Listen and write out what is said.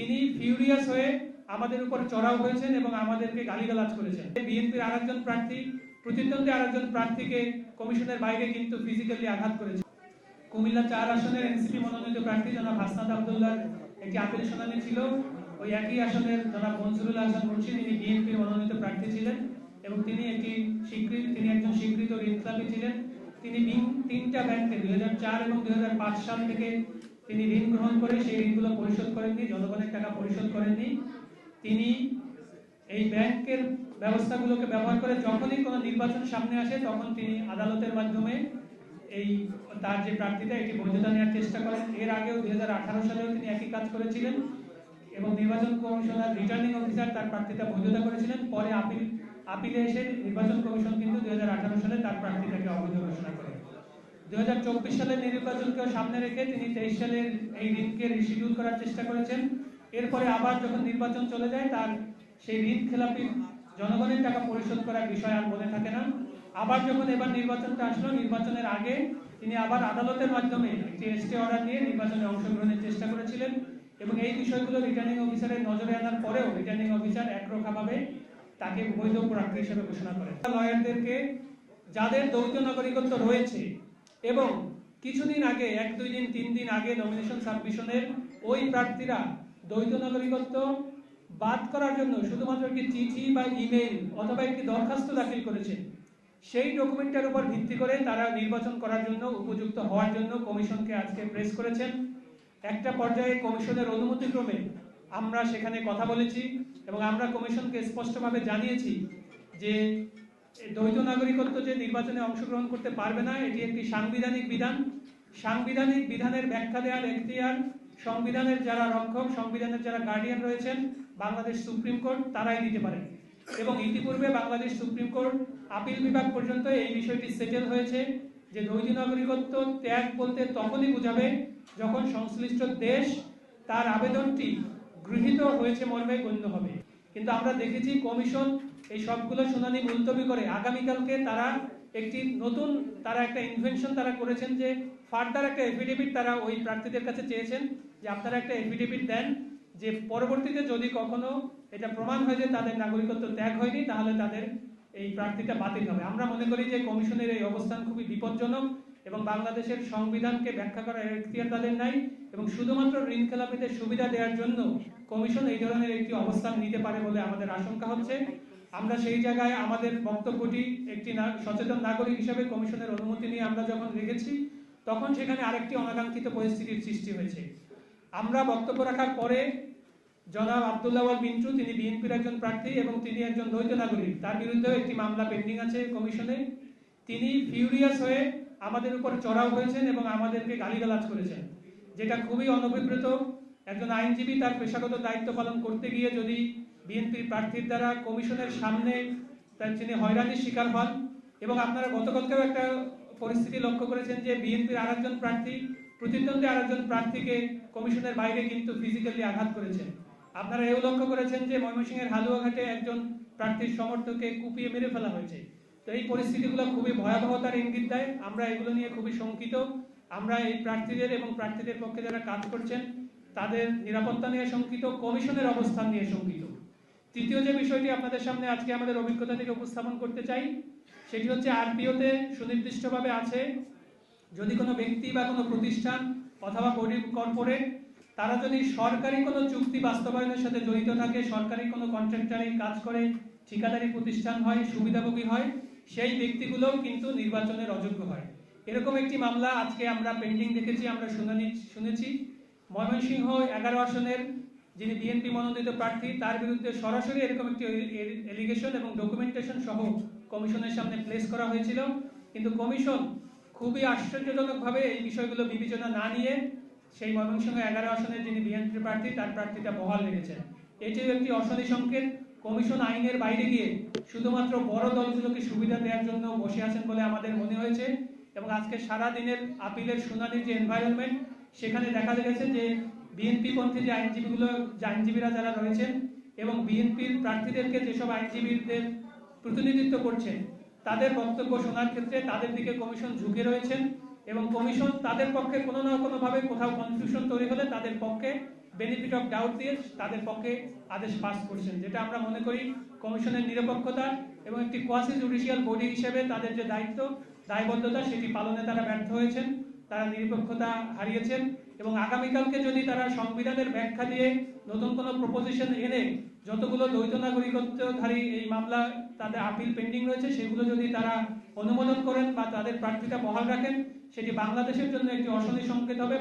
তিনি ফিউরিয়াস হয়ে আমাদের উপর চড়াও হয়েছেন এবং আমাদেরকে গালিগালাজ করেছেন। বিএনপির আরেকজন প্রার্থী, প্রতিদ্বন্দ্বী আরেকজন প্রার্থীকে কমিশনের বাইরে কিন্তু ফিজিক্যালি আঘাত করেছে। কুমিল্লা চার আসনের এনসিপি মনোনীত প্রার্থী জনাব হাসনাত আব্দুল্লাহ একটি আপিল শুনানি ছিল। ওই একই আসনের জনাব মনসুরুল হাসান মুন্সি তিনি বিএনপির মনোনীত প্রার্থী ছিলেন এবং তিনি একটি স্বীকৃত তিনি একজন স্বীকৃত ঋণখেলাপি ছিলেন। তিনি তিনটা ব্যাংকে দুই হাজার চার এবং দুই হাজার পাঁচ সাল থেকে তিনি ঋণ গ্রহণ করে সেই ঋণগুলো পরিশোধ করেননি, জনগণের টাকা পরিশোধ করেননি। তিনি এই ব্যাংকের ব্যবস্থাগুলোকে ব্যবহার করে যখনই কোনো নির্বাচন সামনে আসে, তখন তিনি আদালতের মাধ্যমে এই তার যে প্রার্থীতা এটি বৈধতা নেওয়ার চেষ্টা করেন। এর আগেও দুই হাজার আঠারো সালেও তিনি একই কাজ করেছিলেন এবং নির্বাচন কমিশনার, রিটার্নিং অফিসার তার প্রার্থীতা বৈধতা করেছিলেন। পরে আপিল, আপিলে এসে নির্বাচন কমিশন কিন্তু দুই হাজার আঠারো সালে তার প্রার্থীতাকে অবৈধ ঘোষণা করে দুই সালের নির্বাচনকে সামনে রেখে তিনি তেইশ সালের এই ঋণকে রিশিডিউল করার চেষ্টা করেছেন। এরপরে আবার যখন নির্বাচন চলে যায়, তার সেই ঋণ খেলাপি জনগণের টাকা পরিশোধ করার বিষয় আর মনে থাকে না। আবার যখন এবার নির্বাচনটা আসলো, নির্বাচনের আগে তিনি আবার আদালতের মাধ্যমে একটি এসটি অর্ডার নিয়ে নির্বাচনে অংশগ্রহণের চেষ্টা করেছিলেন এবং এই বিষয়গুলো রিটার্নিং অফিসারের নজরে আনার পরেও রিটার্নিং অফিসার একরোখাভাবে তাকে বৈধ প্রার্থী হিসেবে ঘোষণা করেন। লয়ারদেরকে, যাদের দ্বৈত নাগরিকত্ব রয়েছে এবং কিছুদিন আগে, এক, দুই দিন, তিন দিন আগে নমিনেশন সাবমিশনের ওই প্রার্থীরা দ্বৈত নাগরিকত্ব বাদ করার জন্য শুধুমাত্র একটি চিঠি বা ইমেইল অথবা একটি দরখাস্ত দাখিল করেছে। সেই ডকুমেন্টের উপর ভিত্তি করে তারা নির্বাচন করার জন্য উপযুক্ত হওয়ার জন্য কমিশনকে আজকে প্রেস করেছেন। একটা পর্যায়ে কমিশনের অনুমতিক্রমে আমরা সেখানে কথা বলেছি এবং আমরা কমিশনকে স্পষ্টভাবে জানিয়েছি যে দ্বৈত নাগরিকত্ব যে নির্বাচনে অংশগ্রহণ করতে পারবে না, এটি একটি সাংবিধানিক বিধান। সাংবিধানিক বিধানের ব্যাখ্যা দেওয়ার এখতিয়ার, সংবিধানের যারা রক্ষক, সংবিধানের যারা গার্ডিয়ান রয়েছেন, বাংলাদেশ সুপ্রিম কোর্ট, তারাই দিতে পারেন এবং ইতিপূর্বে বাংলাদেশ সুপ্রিম কোর্ট আপিল বিভাগ পর্যন্ত এই বিষয়টি সেটেল হয়েছে যে দ্বৈত নাগরিকত্ব ত্যাগ বলতে তখনই বোঝাবে যখন সংশ্লিষ্ট দেশ তার আবেদনটি গৃহীত হয়েছে মর্মে গণ্য হবে। কিন্তু আমরা দেখেছি কমিশন এই সবগুলো শুনানি মুলতবি করে। আগামীকালকে তারা একটি নতুন, তারা একটা ইনভেনশন তারা করেছেন যে ফার্দার একটা এফিডেভিট তারা ওই প্রার্থীদের কাছে চেয়েছেন যে আপনারা একটা এফিডেভিট দেন যে পরবর্তীতে যদি কখনো এটা প্রমাণ হয় যে তাদের নাগরিকত্ব ত্যাগ হয়নি, তাহলে তাদের এই প্রার্থীটা বাতিল হবে। আমরা মনে করি যে কমিশনের এই অবস্থান খুবই বিপজ্জনক এবং বাংলাদেশের সংবিধানকে ব্যাখ্যা করার এখতিয়ার তাদের নাই এবং শুধুমাত্র ঋণ খেলাপিদের সুবিধা দেওয়ার জন্য কমিশন এই ধরনের একটি অবস্থান নিতে পারে বলে আমাদের আশঙ্কা হচ্ছে। আমরা সেই জায়গায় আমাদের বক্তব্যটি একটি সচেতন নাগরিক হিসেবে কমিশনের অনুমতি নিয়ে আমরা যখন রেখেছি, তখন সেখানে আরেকটি অনাকাঙ্ক্ষিত পরিস্থিতির সৃষ্টি হয়েছে। আমরা বক্তব্য রাখার পরে জনাব আব্দুল্লাহ মিন্টু, তিনি বিএনপির একজন প্রার্থী এবং তিনি একজন দ্বৈত নাগরিক, তার বিরুদ্ধেও একটি মামলা পেন্ডিং আছে কমিশনে। তিনি ফিউরিয়াস হয়ে আমাদের উপর চড়াও হয়েছেন এবং আমাদেরকে গালিগালাজ করেছেন, যেটা খুবই অনভিপ্রেত। একজন আইনজীবী তার পেশাগত দায়িত্ব পালন করতে গিয়ে যদি বিএনপির প্রার্থীর দ্বারা কমিশনের সামনে তার তিনি হয়রানির শিকার হন এবং আপনারা গতকালকেও একটা পরিস্থিতি লক্ষ্য করেছেন যে বিএনপির আরেকজন প্রার্থী, প্রতিদ্বন্দ্বী আরেকজন প্রার্থীকে কমিশনের বাইরে কিন্তু ফিজিক্যালি আঘাত করেছেন আপনারা এও লক্ষ্য করেছেন যে ময়মনসিংহের হালুয়াঘাটে একজন প্রার্থীর সমর্থককে কুপিয়ে মেরে ফেলা হয়েছে। তো এই পরিস্থিতিগুলো খুবই ভয়াবহতার ইঙ্গিত দেয়। আমরা এগুলো নিয়ে খুবই শঙ্কিত। আমরা এই প্রার্থীদের এবং প্রার্থীদের পক্ষে যারা কাজ করছেন, তাদের নিরাপত্তা নিয়ে শঙ্কিত, কমিশনের অবস্থান নিয়ে শঙ্কিত। তৃতীয় যে বিষয়টি আপনাদের সামনে আজকে আমাদের অভিজ্ঞতা থেকে উপস্থাপন করতে চাই, সেটি হচ্ছে আরপিওতে সুনির্দিষ্টভাবে আছে, যদি কোনো ব্যক্তি বা কোনো প্রতিষ্ঠান অথবা কর্পোরেট, তারা যদি সরকারি কোনো চুক্তি বাস্তবায়নের সাথে জড়িত থাকে, সরকারি কোনো কন্ট্রাক্টারি কাজ করে, ঠিকাদারি প্রতিষ্ঠান হয়, সুবিধাভোগী হয়, সেই ব্যক্তিগুলোও কিন্তু নির্বাচনের অযোগ্য হয়। এরকম একটি মামলা আজকে আমরা পেন্ডিং দেখেছি, আমরা শুনানি, শুনেছি। ময়মনসিংহ এগারো আসনের যিনি বিএনপি মনোনীত প্রার্থী, তার বিরুদ্ধে সরাসরি এরকম একটি এলিগেশন এবং ডকুমেন্টেশন সহ কমিশনের সামনে প্লেস করা হয়েছিল। কিন্তু কমিশন খুবই আশ্চর্যজনকভাবে এই বিষয়গুলো বিবেচনা না নিয়ে সেই ময়মনসিংহ এগারো আসনের যিনি বিএনপি প্রার্থী, তার প্রার্থীটা বহাল রেখেছেন এটিও একটি অশনি সংকেত। কমিশন আইনের বাইরে গিয়ে শুধুমাত্র বড় দলগুলোকে সুবিধা দেওয়ার জন্য বসে আছেন বলে আমাদের মনে হয়েছে এবং আজকে সারা দিনের আপিলের শুনানির যে এনভায়রনমেন্ট সেখানে দেখা গেছে যে বিএনপি পন্থী যে আইনজীবীগুলো, যে আইনজীবীরা যারা রয়েছেন এবং বিএনপির প্রার্থীদেরকে যেসব আইনজীবীদের প্রতিনিধিত্ব করছেন, তাদের বক্তব্য শোনার ক্ষেত্রে তাদের দিকে কমিশন ঝুঁকে রয়েছেন এবং কমিশন তাদের পক্ষে কোনো না কোনোভাবে কোথাও কনফিউশন তৈরি হলে তাদের পক্ষে বেনিফিট অফ ডাউট দিয়ে তাদের পক্ষে আদেশ পাস করছেন, যেটা আমরা মনে করি কমিশনের নিরপেক্ষতা এবং একটি কোয়াসি জুডিশিয়াল বডি হিসেবে তাদের যে দায়িত্ব, দায়বদ্ধতা, সেটি পালনে তারা ব্যর্থ হয়েছেন, তারা নিরপেক্ষতা হারিয়েছেন এবং আগামীকালকে যদি তারা সংবিধানের ব্যাখ্যা দিয়ে নতুন কোনো প্রপোজিশন এনে যতগুলো দ্বৈত নাগরিকত্বধারী এই মামলা তাদের আপিল পেন্ডিং রয়েছে, সেগুলো যদি তারা অনুমোদন করেন বা তাদের প্রার্থিতা বহাল রাখেন, সেটি বাংলাদেশের জন্য একটি অশনি সংকেত হবে।